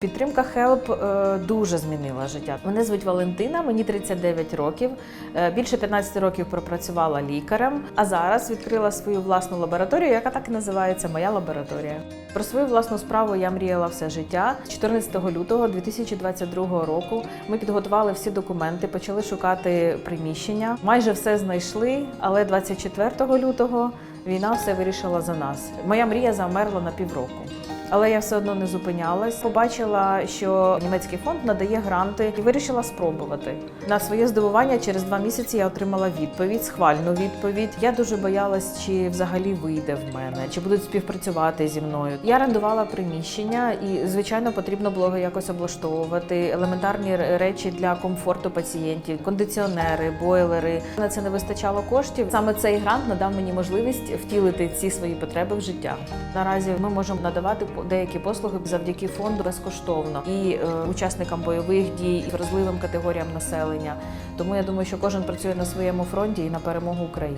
Підтримка Хелп дуже змінила життя. Мене звуть Валентина, мені 39 років. Е, Більше 15 років пропрацювала лікарем, а зараз відкрила свою власну лабораторію, яка так і називається Моя лабораторія. Про свою власну справу я мріяла все життя. 14 лютого 2022 року ми підготували всі документи, почали шукати приміщення. Майже все знайшли, але 24 лютого війна все вирішила за нас. Моя мрія замерла на півроку. Але я все одно не зупинялась. Побачила, що німецький фонд надає гранти і вирішила спробувати. На своє здивування, через два місяці я отримала відповідь, схвальну відповідь. Я дуже боялась, чи взагалі вийде в мене, чи будуть співпрацювати зі мною. Я орендувала приміщення, і звичайно потрібно було якось облаштовувати. Елементарні речі для комфорту пацієнтів, кондиціонери, бойлери. На це не вистачало коштів. Саме цей грант надав мені можливість втілити ці свої потреби в життя. Наразі ми можемо надавати деякі послуги завдяки фонду безкоштовно і е, учасникам бойових дій, і вразливим категоріям населення. Тому я думаю, що кожен працює на своєму фронті і на перемогу України.